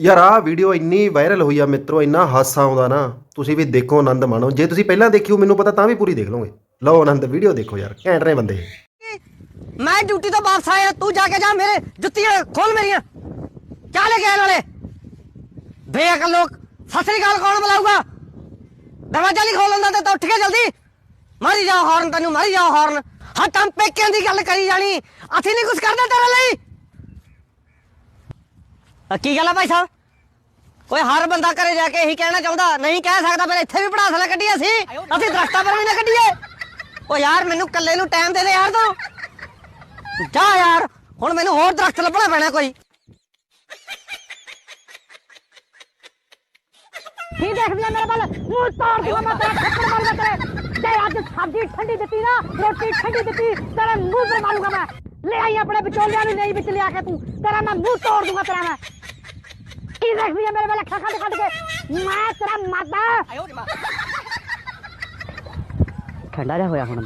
ਯਾਰ ਆਹ ਵੀਡੀਓ ਇੰਨੀ ਵਾਇਰਲ ਹੋਈ ਆ ਮਿੱਤਰੋ, ਇੰਨਾ ਹਾਸਾ ਆਉਂਦਾ ਨਾ, ਤੁਸੀਂ ਵੀ ਦੇਖੋ ਆਨੰਦ ਮਾਣੋ। ਜੇ ਤੁਸੀਂ ਪਹਿਲਾਂ ਦੇਖੀ ਹੋ ਮੈਨੂੰ ਪਤਾ ਤਾਂ ਵੀ ਪੂਰੀ ਦੇਖ ਲਓਗੇ। ਲਓ ਆਨੰਦ ਵੀਡੀਓ ਦੇਖੋ ਯਾਰ, ਘੈਂਟ ਨੇ ਬੰਦੇ। ਮੈਂ ਡਿਊਟੀ ਤੋਂ ਵਾਪਸ ਆਇਆ, ਤੂੰ ਜਾ ਕੇ ਜਾ, ਮੇਰੇ ਜੁੱਤੀਆਂ ਖੋਲ ਮੇਰੀਆਂ। ਕਿਆ ਲੈ ਕੇ ਆਏ ਨਾਲੇ? ਬੇਅਕਲ ਲੋਕ, ਸਤਿ ਸ੍ਰੀ ਅਕਾਲ ਕੌਣ ਬੁਲਾਊਗਾ? ਦਰਵਾਜ਼ਾ ਨਹੀਂ ਖੋਲਣ ਤੇ ਉੱਠ ਕੇ ਜਲਦੀ। ਮਾਰੀ ਜਾ ਹਾਰਨ, ਤੈਨੂੰ ਮਾਰੀ ਜਾ ਹਾਰਨ। ਹਾਂ ਕੰਮ ਪੇਕਿਆਂ ਦੀ ਗੱਲ ਕਰੀ ਜਾਣੀ। ਅਸੀਂ ਨਹੀਂ ਕੁਝ ਕਰਦੇ ਤੇਰੇ ਲਈ। ਆ ਕੀ ਗੱਲ ਆ ਭਾਈ ਸਾਹਿਬ? ਕੋਈ ਹਰ ਬੰਦਾ ਘਰੇ ਜਾ ਕੇ ਇਹੀ ਕਹਿਣਾ ਚਾਹੁੰਦਾ, ਨਹੀਂ ਕਹਿ ਸਕਦਾ, ਫਿਰ ਇੱਥੇ ਵੀ ਪੜਾਸਲਾ ਕੱਢੀਏ ਸੀ ਅਸੀਂ ਦਰਖਤਾਂ ਪਰ ਵੀ ਨਾ ਕੱਢੀਏ। ਓ ਯਾਰ, ਮੈਨੂੰ ਇਕੱਲੇ ਨੂੰ ਟਾਈਮ ਦੇ ਦੇ ਯਾਰ ਤੂੰ। ਜਾ ਯਾਰ, ਹੁਣ ਮੈਨੂੰ ਹੋਰ ਦਰਖਤ ਲੱਭਣਾ ਪੈਣਾ ਕੋਈ। ਕੀ ਦੇਖਦੀ ਆ ਮੇਰੇ ਵੱਲ? ਮੂੰਹ ਤੋੜ ਦੂੰਗਾ ਮੈਂ ਤੇਰਾ ਥੱਪੜ ਮਾਰੂੰਗਾ ਤੇਰੇ। ਜੇ ਅੱਜ ਸਬਜ਼ੀ ਠੰਡੀ ਦਿੱਤੀ ਨਾ, ਰੋਟੀ ਠੰਡੀ ਦਿੱਤੀ, ਤੇਰੇ ਮੂੰਹ ਤੇ ਮਾਰੂੰਗਾ ਮੈਂ। ਲੈ ਆਈ ਆਪਣੇ ਵਿਚੋਲਿਆਂ ਨੂੰ, ਨਹੀਂ ਵਿੱਚ ਲਿਆ ਕੇ ਤੂੰ। ਤੇਰਾ ਮੈਂ ਮੂੰਹ ਤੋੜ ਦੂੰਗਾ ਤੇਰਾ ਮੈਂ। ਕੀ ਦੇਖਦੀ ਮੇਰੇ ਵੱਲ ਅੱਖਾਂ ਖੱਡ ਖੱਡ ਕੇ। ਮੈਂ ਤੇਰਾ ਮਾਤਾ। ਠੰਡਾ ਜਿਹਾ ਹੋਇਆ ਹੁਣ